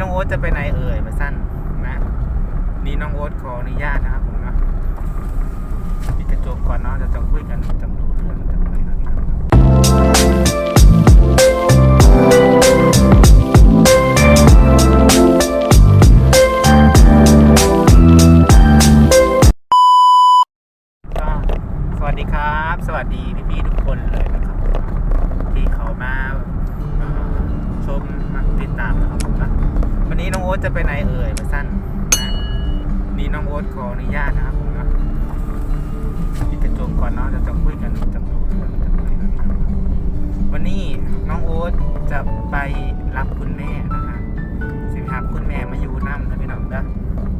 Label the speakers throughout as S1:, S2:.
S1: น้องโอ๊ตจะไปไหนเอ่ยมาสั้นนะนี่น้องโอ๊ตขออนุญาตนะครับผมนะปิดกระจกก่อนเนาะจะต้องคุยกันจังดูเรื่องจังเลยนะพี่น้องก็สวัสดีครับ สวัสดีพี่ๆทุกคนเลยนะครับ จะไปไหนเอ่ยมาสั้นนะนี่น้องโอ๊ตขออนุญาตนะครับผมเนาะปิดกระจกก่อนเนาะจะต้องคุยกันจังดูเลยนะวันนี้น้องโอ๊ตจะไปรับคุณแม่นะคะสิครับคุณแม่มาอยู่น้ำนะพี่น้องนะ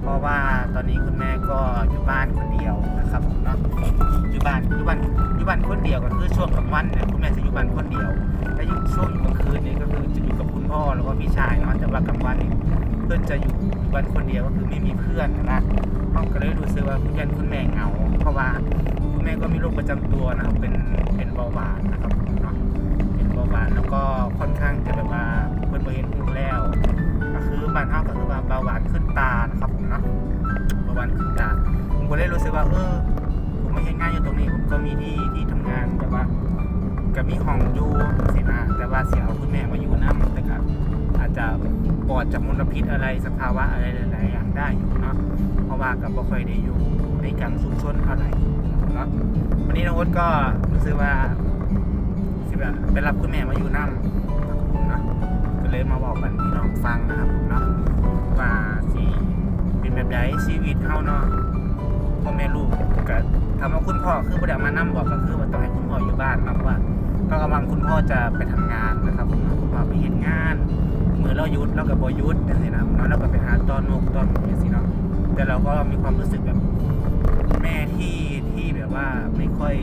S1: เพราะว่าตอนนี้คุณแม่ก็อยู่บ้านคนเดียวนะครับผมเนาะอยู่บ้านอยู่บ้านอยู่บ้านคนเดียวก็คือช่วงกลางวันเนี่ยคุณแม่จะอยู่บ้านคนเดียวแต่อยู่ช่วงกลางคืนนี่ก็คือจะอยู่กับคุณพ่อแล้วก็พี่ชายเนาะแต่ว่ากลางวันนี่ พื่อนจะอยู่บ้านคนเดียวก็คือไม่มีเพื่อนนะห้องก็เลยรู้สึกว่าคุณยันคุณแม่เหงา เพราะว่าคุณแม่ก็มีโรคประจำตัวนะครับเป็นเป็นเบาหวานนะครับเนาะเป็นเบาหวานแล้วก็ค่อนข้างจะแบบว่าเพื่อนบ่เห็นหูแล้ว ก็คือบ้านเฮาก็คือว่าเบาหวานขึ้นตานะครับผมเนาะเบาหวานขึ้นตาผมก็เลยรู้สึกว่าเออผมไม่ใช่ง่ายอยู่ตรงนี้ผมก็มีที่ที่ทำงานแต่ว่าก็มีห้องอยู่สินะแต่ว่าเสียเอาคุณแม่มาอยู่น้ำแต่ก็อา จจะปลอดจากมลพิษอะไรสภาวะอะไรหลายๆอย่างได้อยู่เนาะเพราะว่ากับบ่ค่อยได้อยู่ในกลางชุมชนเท่าไหร่เนาะวันนี้น้องอ๊ตก็รู้สึกว่าสิแบบไปรับคุณแม่มาอยู่น้ำเนาะก็เลยมาบอกกันพี่น้องฟังนะครับเนาะว่าสิเป็นแบบใดชีวิตเฮาเนาะพ่อแม่ลูกก็ถามว่าคุณพ่อคือประเดี๋ยวมานั่งบอกก็คือว่าต้องให้คุณพ่ออยู่บ้านมากกว่าเพราะกำลังคุณพ่อจะไปทำงานนะครับผม ไปเห็นงานเมือเรายุดเรากับบหยุดอย่างนี้นะเนาะเราก็ไปหาตอนนกตอนอย่างนี้เนาะแต่เราก็มีความรู้สึกแบบแม่ที่ที่แบบว่าไม่ค่อย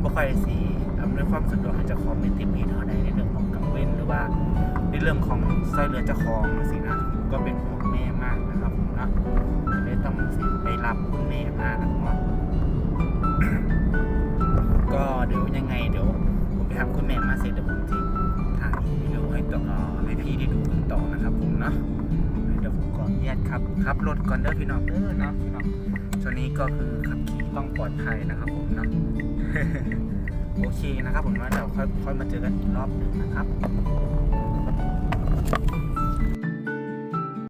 S1: ไม่ค่อยสีอำนวยความสะดวกให้เจ้าของไม่เต็มที่เท่าใดในเรื่องของกังเว้นหรือว่าในเรื่องของซอยเรือเจ้าของสินะก็เป็นห่วงแม่มากนะครับนะได้ต้องสิไปรับคุณแม่มานะครับ ต้องรให้พี่ได้ดูกันต่อนะครับผมเนาะเดี๋ยวผมขออนุญาตครับขับรถก่อนเด้อพี่น้องเด้อเนาะพี่น้องตัวนี้ก็คือขับขี่ต้องปลอดภัยนะครับผมเนาะโอเคนะครับผมว่าเดี๋ยวค่อยมาเจอกันอีกรอบหนึ่งนะครับ